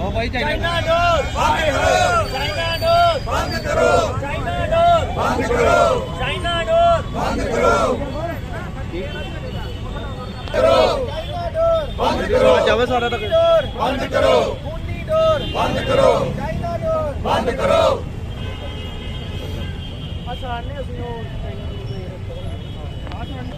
China ਡੋਰ। ਬੰਦ ਕਰੋ। ਚਾਈਨਾ ਡੋਰ। ਬੰਦ ਕਰੋ। ਚਾਈਨਾ ਡੋਰ। ਬੰਦ ਕਰੋ। ਚਾਈਨਾ ਡੋਰ। ਬੰਦ ਕਰੋ। ਬੰਦ ਕਰੋ। ਜਾਵੇ ਸਾਰਾ ਤੱਕ। ਬੰਦ ਕਰੋ। ਖੂਨੀ ਡੋਰ। ਬੰਦ ਕਰੋ। ਚਾਈਨਾ ਡੋਰ। ਬੰਦ ਕਰੋ। ਆਸਾਨ ਨੇ ਅਸੀਂ ਉਹ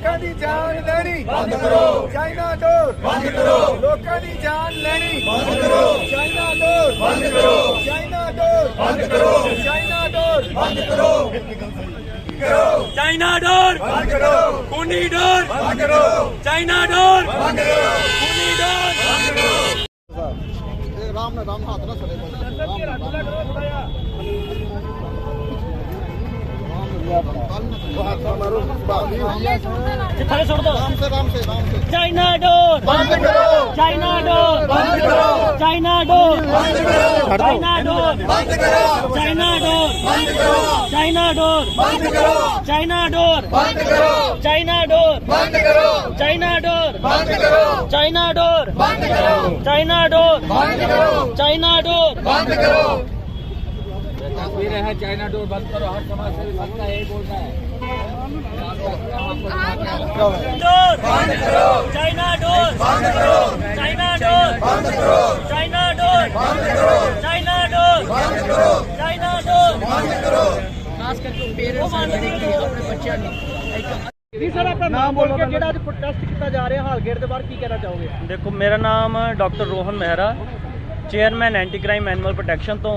ਲੋਕਾਂ ਦੀ ਜਾਨ ਲੈਣੀ ਬੰਦ ਕਰੋ ਚਾਈਨਾ ਡੋਰ ਬੰਦ ਕਰੋ ਲੋਕਾਂ ਦੀ ਜਾਨ ਲੈਣੀ ਬੰਦ ਕਰੋ ਚਾਈਨਾ ਡੋਰ ਬੰਦ ਕਰੋ ਚਾਈਨਾ ਡੋਰ ਬੰਦ ਕਰੋ ਚਾਈਨਾ ਡੋਰ ਬੰਦ ਕਰੋ ਕਰੋ ਚਾਈਨਾ ਡੋਰ ਬੰਦ ਕਰੋ ਖੂਨੀ ਡੋਰ ਬੰਦ ਕਰੋ ਚਾਈਨਾ ਡੋਰ ਬੰਦ ਕਰੋ ਖੂਨੀ ਡੋਰ ਬੰਦ ਕਰੋ ਇਹ ਰਾਮ ਨਾਲ ਰਾਮ ਹੱਥ ਨਾ ਸਰੇ ਥੱਲੇ ਸੁੱਟ ਦੋ ਰਾਮ ਸੇ ਰਾਮ ਸੇ ਰਾਮ ਸੇ ਚਾਈਨਾ ਡੋਰ ਬੰਦ ਕਰੋ ਚਾਈਨਾ ਡੋਰ ਬੰਦ ਕਰੋ ਚਾਈਨਾ ਡੋਰ ਬੰਦ ਕਰੋ ਚਾਈਨਾ ਡੋਰ ਬੰਦ ਕਰੋ ਚਾਈਨਾ ਡੋਰ ਬੰਦ ਕਰੋ ਚਾਈਨਾ ਡੋਰ ਬੰਦ ਕਰੋ ਚਾਈਨਾ ਡੋਰ ਬੰਦ ਕਰੋ ਚਾਈਨਾ ਡੋਰ ਬੰਦ ਕਰੋ ਚਾਈਨਾ ਡੋਰ ਬੰਦ ਕਰੋ ਚਾਈਨਾ ਡੋਰ ਬੰਦ ਕਰੋ ਚਾਈਨਾ ਡੋਰ ਬੰਦ ਕਰੋ ਚਾਈਨਾ ਡੋਰ ਬੰਦ ਕਰੋ ਸਰ ਆਪਣਾ ਕੀਤਾ ਜਾ ਰਿਹਾ ਹਾਲਗੇਟ ਦੇ ਬਾਹਰ ਕੀ ਕਹਿਣਾ ਚਾਹੋਗੇ? ਦੇਖੋ ਮੇਰਾ ਨਾਮ doctor Rohan Mehra chairman anti crime animal protection ਤੋਂ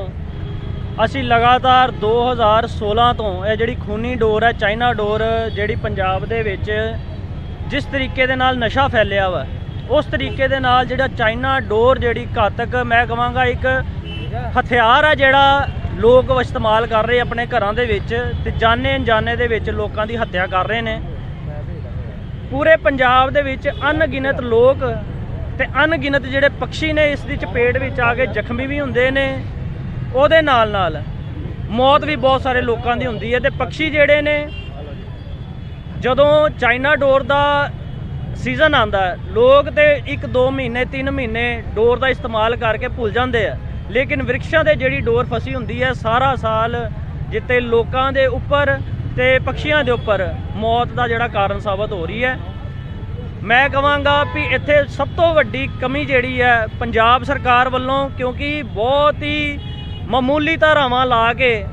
ਅਸੀਂ ਲਗਾਤਾਰ 2016 ਤੋਂ ਇਹ ਜਿਹੜੀ ਖੂਨੀ ਡੋਰ ਹੈ, ਚਾਈਨਾ ਡੋਰ ਜਿਹੜੀ ਪੰਜਾਬ ਦੇ ਵਿੱਚ ਜਿਸ ਤਰੀਕੇ ਦੇ ਨਾਲ ਨਸ਼ਾ ਫੈਲਿਆ ਵਾ, ਉਸ ਤਰੀਕੇ ਦੇ ਨਾਲ ਜਿਹੜਾ ਚਾਈਨਾ ਡੋਰ ਜਿਹੜੀ ਘਾਤਕ, ਮੈਂ ਕਹਾਂਗਾ ਇੱਕ ਹਥਿਆਰ ਹੈ ਜਿਹੜਾ ਲੋਕ ਇਸਤੇਮਾਲ ਕਰ ਰਹੇ ਆਪਣੇ ਘਰਾਂ ਦੇ ਵਿੱਚ ਤੇ ਜਾਣੇ ਅਣਜਾਣੇ ਦੇ ਵਿੱਚ ਲੋਕਾਂ ਦੀ ਹੱਤਿਆ ਕਰ ਰਹੇ ਨੇ। ਪੂਰੇ ਪੰਜਾਬ ਦੇ ਵਿੱਚ ਅਣਗਿਣਤ ਲੋਕ ਤੇ ਅਣਗਿਣਤ ਜਿਹੜੇ ਪੰਛੀ ਨੇ, ਇਸ ਦੀ ਚਪੇਟ ਵਿੱਚ ਆ ਕੇ ਜ਼ਖਮੀ ਵੀ ਹੁੰਦੇ ਨੇ। ਉਹਦੇ ਨਾਲ ਨਾਲ ਮੌਤ ਵੀ ਬਹੁਤ ਸਾਰੇ ਲੋਕਾਂ ਦੀ ਹੁੰਦੀ ਹੈ ਤੇ ਪੰਛੀ ਜਿਹੜੇ ਨੇ, ਜਦੋਂ ਚਾਈਨਾ ਡੋਰ ਦਾ ਸੀਜ਼ਨ ਆਂਦਾ ਲੋਕ ਤੇ 1 2 ਮਹੀਨੇ 3 ਮਹੀਨੇ ਡੋਰ ਦਾ ਇਸਤੇਮਾਲ ਕਰਕੇ ਭੁੱਲ ਜਾਂਦੇ ਆ। ਲੇਕਿਨ ਵਿਰਖਾਂ ਦੇ ਜਿਹੜੀ ਡੋਰ ਫਸੀ ਹੁੰਦੀ ਹੈ, ਸਾਰਾ ਸਾਲ ਜਿੱਤੇ ਲੋਕਾਂ ਦੇ ਉੱਪਰ ਤੇ ਪੰਛੀਆਂ ਦੇ ਉੱਪਰ ਮੌਤ ਦਾ ਜਿਹੜਾ ਕਾਰਨ ਸਾਬਤ ਹੋ ਰਹੀ ਹੈ। ਮੈਂ ਕਹਾਂਗਾ ਵੀ ਇੱਥੇ ਸਭ ਤੋਂ ਵੱਡੀ ਕਮੀ ਜਿਹੜੀ ਹੈ, ਪੰਜਾਬ ਸਰਕਾਰ ਵੱਲੋਂ ਕਿਉਂਕਿ ਬਹੁਤ ਹੀ ਮਾਮੂਲੀ ਧਾਰਾਵਾਂ ਲਾ ਕੇ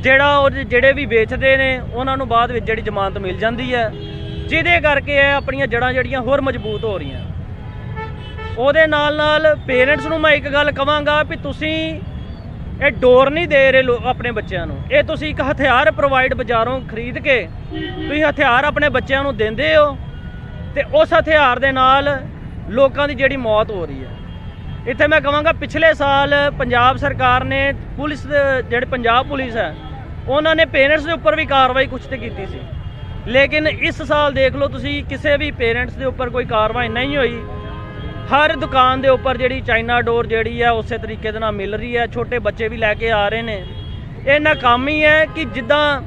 ਜਿਹੜਾ ਉਹ ਜਿਹੜੇ ਵੀ ਵੇਚਦੇ ਨੇ, ਉਹਨਾਂ ਨੂੰ ਬਾਅਦ ਵਿੱਚ ਜਿਹੜੀ ਜ਼ਮਾਨਤ ਮਿਲ ਜਾਂਦੀ ਹੈ, ਜਿਹਦੇ ਕਰਕੇ ਇਹ ਆਪਣੀਆਂ ਜੜਾਂ ਜਿਹੜੀਆਂ ਹੋਰ ਮਜ਼ਬੂਤ ਹੋ ਰਹੀਆਂ। ਉਹਦੇ ਨਾਲ ਨਾਲ ਪੇਰੈਂਟਸ ਨੂੰ ਮੈਂ ਇੱਕ ਗੱਲ ਕਵਾਂਗਾ ਵੀ ਤੁਸੀਂ ਇਹ ਡੋਰ ਨਹੀਂ ਦੇ ਰਹੇ ਲੋ- ਆਪਣੇ ਬੱਚਿਆਂ ਨੂੰ। ਇਹ ਤੁਸੀਂ ਇੱਕ ਹਥਿਆਰ ਪ੍ਰੋਵਾਈਡ ਬਾਜ਼ਾਰੋਂ ਖਰੀਦ ਕੇ ਤੁਸੀਂ ਹਥਿਆਰ ਆਪਣੇ ਬੱਚਿਆਂ ਨੂੰ ਦਿੰਦੇ ਹੋ ਤੇ ਉਸ ਹਥਿਆਰ ਦੇ ਨਾਲ ਲੋਕਾਂ ਦੀ ਜਿਹੜੀ ਮੌਤ ਹੋ ਰਹੀ ਹੈ। ਇੱਥੇ ਮੈਂ ਕਹਾਂਗਾ ਪਿਛਲੇ ਸਾਲ ਪੰਜਾਬ ਸਰਕਾਰ ਨੇ ਪੁਲਿਸ ਜਿਹੜੇ ਪੰਜਾਬ ਪੁਲਿਸ ਹੈ, ਉਹਨਾਂ ਨੇ ਪੇਰੈਂਟਸ ਦੇ ਉੱਪਰ ਵੀ ਕਾਰਵਾਈ ਕੁਛ ਤੇ ਕੀਤੀ ਸੀ। ਲੇਕਿਨ ਇਸ ਸਾਲ ਦੇਖ ਲਓ ਤੁਸੀਂ, ਕਿਸੇ ਵੀ ਪੇਰੈਂਟਸ ਦੇ ਉੱਪਰ ਕੋਈ ਕਾਰਵਾਈ ਨਹੀਂ ਹੋਈ। ਹਰ ਦੁਕਾਨ ਦੇ ਉੱਪਰ ਜਿਹੜੀ ਚਾਈਨਾ ਡੋਰ ਜਿਹੜੀ ਹੈ, ਉਸੇ ਤਰੀਕੇ ਦੇ ਨਾਲ ਮਿਲ ਰਹੀ ਹੈ। ਛੋਟੇ ਬੱਚੇ ਵੀ ਲੈ ਕੇ ਆ ਰਹੇ ਨੇ। ਇਹ ਨਾਕਾਮੀ ਹੈ ਕਿ ਜਿੱਦਾਂ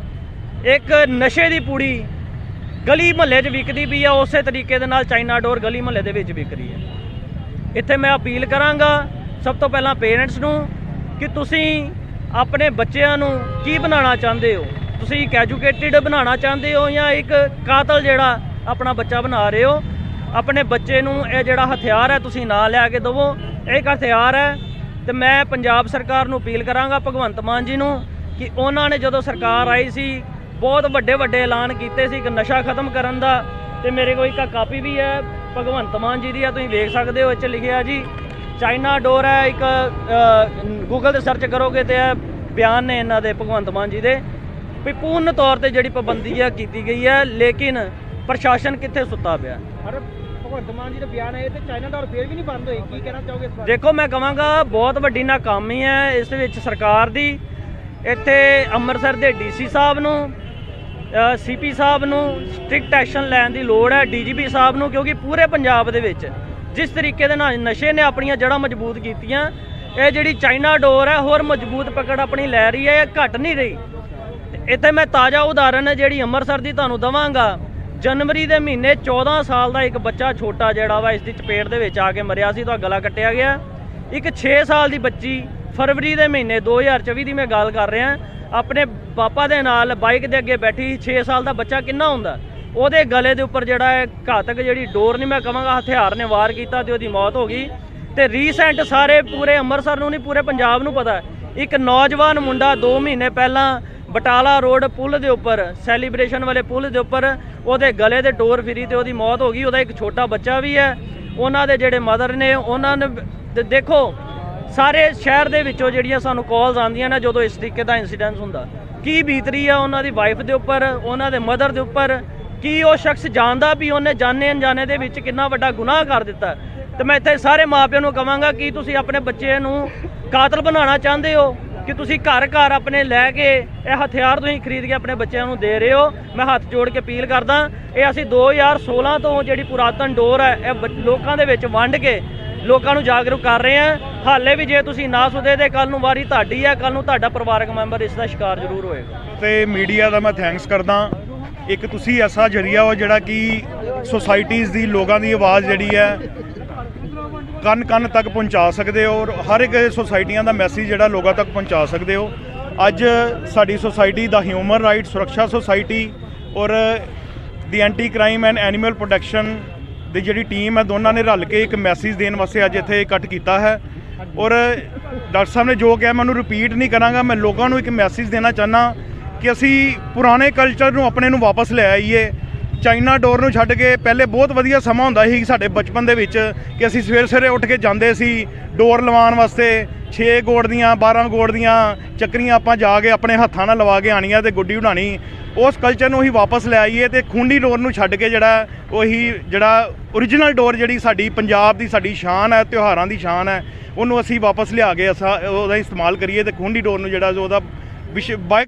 ਇੱਕ ਨਸ਼ੇ ਦੀ ਪੂੜੀ ਗਲੀ ਮਹੱਲੇ 'ਚ ਵਿਕਦੀ ਵੀ ਆ ਉਸੇ ਤਰੀਕੇ ਦੇ ਨਾਲ ਚਾਈਨਾ ਡੋਰ ਗਲੀ ਮਹੱਲੇ ਦੇ ਵਿੱਚ ਵਿਕ ਰਹੀ ਹੈ। ਇੱਥੇ ਮੈਂ ਅਪੀਲ ਕਰਾਂਗਾ ਸਭ ਤੋਂ ਪਹਿਲਾਂ ਪੇਰੈਂਟਸ ਨੂੰ ਕਿ ਤੁਸੀਂ ਆਪਣੇ ਬੱਚਿਆਂ ਨੂੰ ਕੀ ਬਣਾਉਣਾ ਚਾਹੁੰਦੇ ਹੋ? ਤੁਸੀਂ ਇੱਕ ਐਜੂਕੇਟਿਡ ਬਣਾਉਣਾ ਚਾਹੁੰਦੇ ਹੋ ਜਾਂ ਇੱਕ ਕਾਤਲ ਜਿਹੜਾ ਆਪਣਾ ਬੱਚਾ ਬਣਾ ਰਹੇ ਹੋ? ਆਪਣੇ ਬੱਚੇ ਨੂੰ ਇਹ ਜਿਹੜਾ ਹਥਿਆਰ ਹੈ ਤੁਸੀਂ ਨਾ ਲਿਆ ਕੇ ਦਿਵੋ। ਇਹ ਇੱਕ ਹਥਿਆਰ ਹੈ ਤੇ ਮੈਂ ਪੰਜਾਬ ਸਰਕਾਰ ਨੂੰ ਅਪੀਲ ਕਰਾਂਗਾ, ਭਗਵੰਤ ਮਾਨ ਜੀ ਨੂੰ, ਕਿ ਉਹਨਾਂ ਨੇ ਜਦੋਂ ਸਰਕਾਰ ਆਈ ਸੀ, ਬਹੁਤ ਵੱਡੇ ਵੱਡੇ ਐਲਾਨ ਕੀਤੇ ਸੀ ਕਿ ਨਸ਼ਾ ਖਤਮ ਕਰਨ ਦਾ ਤੇ ਮੇਰੇ ਕੋਲ ਇੱਕ ਕਾਪੀ ਵੀ ਹੈ। ਭਗਵੰਤ ਮਾਨ ਜੀ ਦੀ ਆ ਤੁਸੀਂ ਵੇਖ ਸਕਦੇ ਹੋ 'ਚ ਲਿਖਿਆ ਜੀ। ਚਾਈਨਾ ਡੋਰ ਹੈ ਇੱਕ ਗੂਗਲ ਤੇ ਸਰਚ ਕਰੋਗੇ ਤੇ ਇਹ ਬਿਆਨ ਨੇ ਇਹਨਾਂ ਦੇ ਭਗਵੰਤ ਮਾਨ ਜੀ ਦੇ। ਵੀ ਪੂਰਨ ਤੌਰ ਤੇ ਜਿਹੜੀ ਪਾਬੰਦੀ ਆ ਕੀਤੀ ਗਈ ਹੈ ਲੇਕਿਨ ਪ੍ਰਸ਼ਾਸਨ ਕਿੱਥੇ ਸੁੱਤਾ ਪਿਆ? ਪਰ ਭਗਵੰਤ ਮਾਨ ਜੀ ਦਾ ਬਿਆਨ ਹੈ ਤੇ ਚਾਈਨਾ ਡੋਰ ਫੇਰ ਵੀ ਨਹੀਂ ਬੰਦ ਹੋਈ। ਕੀ ਕਹਿਣਾ ਚਾਹੋਗੇ ਇਸ ਬਾਰੇ? ਦੇਖੋ ਮੈਂ ਕਹਾਂਗਾ ਬਹੁਤ ਵੱਡੀ ਨਾਕਾਮੀ ਹੈ ਇਸ ਵਿੱਚ ਸਰਕਾਰ ਦੀ। ਇੱਥੇ ਅੰਮ੍ਰਿਤਸਰ ਦੇ ਡੀਸੀ ਸਾਹਿਬ ਨੂੰ ਸੀਪੀ ਸਾਹਿਬ ਨੂੰ ਸਟ੍ਰਿਕਟ ਐਕਸ਼ਨ ਲੈਣ ਦੀ ਲੋੜ ਹੈ ਡੀਜੀਪੀ ਸਾਹਿਬ ਨੂੰ, ਕਿਉਂਕਿ ਪੂਰੇ ਪੰਜਾਬ ਦੇ ਵਿੱਚ ਜਿਸ ਤਰੀਕੇ ਦੇ ਨਾਲ ਨਸ਼ੇ ਨੇ ਆਪਣੀਆਂ ਜੜ੍ਹਾਂ ਮਜ਼ਬੂਤ ਕੀਤੀਆਂ, ਇਹ ਜਿਹੜੀ ਚਾਈਨਾ ਡੋਰ ਹੈ, ਹੋਰ ਮਜ਼ਬੂਤ ਪਕੜ ਆਪਣੀ ਲੈ ਰਹੀ ਹੈ, ਇਹ ਘਟ ਨਹੀਂ ਰਹੀ। ਇੱਥੇ ਮੈਂ ਤਾਜ਼ਾ ਉਦਾਹਰਨ ਹੈ ਜਿਹੜੀ ਅੰਮ੍ਰਿਤਸਰ ਦੀ ਤੁਹਾਨੂੰ ਦਵਾਂਗਾ। ਜਨਵਰੀ ਦੇ ਮਹੀਨੇ 14 ਸਾਲ ਦਾ ਇੱਕ ਬੱਚਾ ਛੋਟਾ ਜਿਹੜਾ ਵਾ, ਇਸ ਦੀ ਚਪੇਟ ਦੇ ਵਿੱਚ ਆ ਕੇ ਮਰਿਆ ਸੀ ਤਾਂ ਗਲਾ ਕੱਟਿਆ ਗਿਆ। ਇੱਕ 6 ਸਾਲ ਦੀ ਬੱਚੀ ਫਰਵਰੀ ਦੇ ਮਹੀਨੇ 2024 ਦੀ ਮੈਂ ਗੱਲ ਕਰ ਰਿਹਾ ਆਪਣੇ ਪਾਪਾ ਦੇ ਨਾਲ ਬਾਈਕ ਦੇ ਅੱਗੇ ਬੈਠੀ 6 ਸਾਲ ਦਾ ਬੱਚਾ ਕਿੰਨਾ ਹੁੰਦਾ? ਉਹਦੇ ਗਲੇ ਦੇ ਉੱਪਰ ਜਿਹੜਾ ਹੈ ਘਾਤਕ ਜਿਹੜੀ ਡੋਰ ਨਹੀਂ ਮੈਂ ਕਹਾਂਗਾ ਹਥਿਆਰ ਨੇ ਵਾਰ ਕੀਤਾ ਤੇ ਉਹਦੀ ਮੌਤ ਹੋ ਗਈ। ਤੇ ਰੀਸੈਂਟ ਸਾਰੇ ਪੂਰੇ ਅੰਮ੍ਰਿਤਸਰ ਨੂੰ ਨਹੀਂ ਪੂਰੇ ਪੰਜਾਬ ਨੂੰ ਪਤਾ ਇੱਕ ਨੌਜਵਾਨ ਮੁੰਡਾ 2 ਮਹੀਨੇ ਪਹਿਲਾਂ ਬਟਾਲਾ ਰੋਡ ਪੁਲ ਦੇ ਉੱਪਰ ਸੈਲੀਬ੍ਰੇਸ਼ਨ ਵਾਲੇ ਪੁਲ ਦੇ ਉੱਪਰ ਉਹਦੇ ਗਲੇ ਦੇ ਡੋਰ ਫਿਰੀ ਤੇ ਉਹਦੀ ਮੌਤ ਹੋ ਗਈ। ਉਹਦਾ ਇੱਕ ਛੋਟਾ ਬੱਚਾ ਵੀ ਹੈ। ਉਹਨਾਂ ਦੇ ਜਿਹੜੇ ਮਦਰ ਨੇ, ਉਹਨਾਂ ਨੇ ਦੇਖੋ ਸਾਰੇ ਸ਼ਹਿਰ ਦੇ ਵਿੱਚੋਂ ਜਿਹੜੀਆਂ ਸਾਨੂੰ ਕਾਲਸ ਆਉਂਦੀਆਂ ਨੇ ਜਦੋਂ ਇਸ ਤਰੀਕੇ ਦਾ ਇਨਸੀਡੈਂਟ ਹੁੰਦਾ, ਕੀ ਬੀਤਰੀ ਆ ਉਹਨਾਂ ਦੀ ਵਾਈਫ ਦੇ ਉੱਪਰ, ਉਹਨਾਂ ਦੇ ਮਦਰ ਦੇ ਉੱਪਰ, ਕੀ ਉਹ ਸ਼ਖਸ ਜਾਣਦਾ ਵੀ ਉਹਨੇ ਜਾਣੇ ਅਣਜਾਣੇ ਦੇ ਵਿੱਚ ਕਿੰਨਾ ਵੱਡਾ ਗੁਨਾਹ ਕਰ ਦਿੱਤਾ? ਤੇ ਮੈਂ ਇੱਥੇ ਸਾਰੇ ਮਾਪਿਆਂ ਨੂੰ ਕਹਾਂਗਾ ਕਿ ਤੁਸੀਂ ਆਪਣੇ ਬੱਚੇ ਨੂੰ ਕਾਤਲ ਬਣਾਉਣਾ ਚਾਹੁੰਦੇ ਹੋ, ਕਿ ਤੁਸੀਂ ਘਰ ਘਰ ਆਪਣੇ ਲੈ ਕੇ ਇਹ ਹਥਿਆਰ ਤੁਸੀਂ ਖਰੀਦ ਕੇ ਆਪਣੇ ਬੱਚਿਆਂ ਨੂੰ ਦੇ ਰਹੇ ਹੋ। ਮੈਂ ਹੱਥ ਜੋੜ ਕੇ ਅਪੀਲ ਕਰਦਾ, ਇਹ ਅਸੀਂ 2016 ਤੋਂ ਜਿਹੜੀ ਪੁਰਾਤਨ ਡੋਰ ਹੈ, ਇਹ ਬ- ਲੋਕਾਂ ਦੇ ਵਿੱਚ ਵੰਡ ਕੇ ਲੋਕਾਂ ਨੂੰ ਜਾਗਰੂਕ ਕਰ ਰਹੇ ਹਾਂ। ਹਾਲੇ ਵੀ ਜੇ ਤੁਸੀਂ ਨਾ ਸੁਧੇ ਤੇ ਕੱਲ ਨੂੰ ਵਾਰੀ ਤੁਹਾਡੀ ਹੈ ਕੱਲ ਨੂੰ ਤੁਹਾਡਾ ਪਰਿਵਾਰਕ ਮੈਂਬਰ ਇਸ ਦਾ ਸ਼ਿਕਾਰ ਜ਼ਰੂਰ ਹੋਏਗਾ। ਤੇ ਮੀਡੀਆ ਦਾ ਮੈਂ ਥੈਂਕਸ ਕਰਦਾ। ਇੱਕ ਤੁਸੀਂ ਐਸਾ ਜਰੀਆ ਹੋ ਜਿਹੜਾ ਕਿ ਸੁਸਾਇਟੀਜ਼ ਦੀ, ਲੋਕਾਂ ਦੀ ਆਵਾਜ਼ ਜਿਹੜੀ ਹੈ ਕੰਨ ਕੰਨ ਤੱਕ ਪਹੁੰਚਾ ਸਕਦੇ ਹੋ ਔਰ ਹਰ ਇੱਕ ਸੁਸਾਇਟੀਆਂ ਦਾ ਮੈਸੇਜ ਜਿਹੜਾ ਲੋਕਾਂ ਤੱਕ ਪਹੁੰਚਾ ਸਕਦੇ ਹੋ। ਅੱਜ ਸਾਡੀ ਸੋਸਾਇਟੀ ਦਾ ਹਿਊਮਨ ਰਾਈਟ ਸੁਰੱਖਿਆ ਸੁਸਾਇਟੀ ਔਰ ਦੀ anti crime and animal protection ਦੀ ਜਿਹੜੀ ਟੀਮ ਹੈ, ਦੋਨਾਂ ਨੇ ਰਲ ਕੇ ਇੱਕ ਮੈਸੇਜ ਦੇਣ ਵਾਸਤੇ ਅੱਜ ਇੱਥੇ ਇਕੱਠ ਕੀਤਾ ਹੈ। ਔਰ ਡਾਕਟਰ ਸਾਹਿਬ ਨੇ ਜੋ ਕਿਹਾ, ਮੈਂ ਉਹਨੂੰ ਰਿਪੀਟ ਨਹੀਂ ਕਰਾਂਗਾ, ਮੈਂ ਲੋਕਾਂ ਨੂੰ ਇੱਕ ਮੈਸੇਜ ਦੇਣਾ ਚਾਹਨਾ ਕਿ ਅਸੀਂ ਪੁਰਾਣੇ ਕਲਚਰ ਨੂੰ ਆਪਣੇ ਨੂੰ ਵਾਪਸ ਲੈ ਆਈਏ। ਚਾਈਨਾ ਡੋਰ ਨੂੰ ਛੱਡ ਕੇ ਪਹਿਲੇ ਬਹੁਤ ਵਧੀਆ ਸਮਾਂ ਹੁੰਦਾ ਸੀ ਸਾਡੇ ਬਚਪਨ ਦੇ ਵਿੱਚ ਕਿ ਅਸੀਂ ਸਵੇਰ ਸਵੇਰੇ ਉੱਠ ਕੇ ਜਾਂਦੇ ਸੀ ਡੋਰ ਲਵਾਉਣ ਵਾਸਤੇ। 6 ਗੋੜ ਦੀਆਂ 12 ਗੋੜ ਦੀਆਂ ਚੱਕਰੀਆਂ ਆਪਾਂ ਜਾ ਕੇ ਆਪਣੇ ਹੱਥਾਂ ਨਾਲ ਲਵਾ ਕੇ ਆਣੀਆਂ ਤੇ ਗੁੱਡੀ ਉਡਾਣੀ ਉਸ ਕਲਚਰ ਨੂੰ ਅਸੀਂ ਵਾਪਸ ਲੈ ਆਈਏ ਤੇ ਖੂੰਡੀ ਡੋਰ ਨੂੰ ਛੱਡ ਕੇ ਜਿਹੜਾ ਉਹੀ ਜਿਹੜਾ origignal ਡੋਰ ਜਿਹੜੀ ਸਾਡੀ ਪੰਜਾਬ ਦੀ ਸਾਡੀ ਸ਼ਾਨ ਹੈ, ਤਿਉਹਾਰਾਂ ਦੀ ਸ਼ਾਨ ਹੈ, ਉਹਨੂੰ ਅਸੀਂ ਵਾਪਸ ਲਿਆ ਕੇ ਅਸਾਂ ਉਹਦਾ ਇਸਤੇਮਾਲ ਕਰੀਏ ਤੇ ਖੂੰਡੀ ਡੋਰ ਨੂੰ ਜਿਹੜਾ ਉਹਦਾ ਵਿਸ਼ ਬਾਈ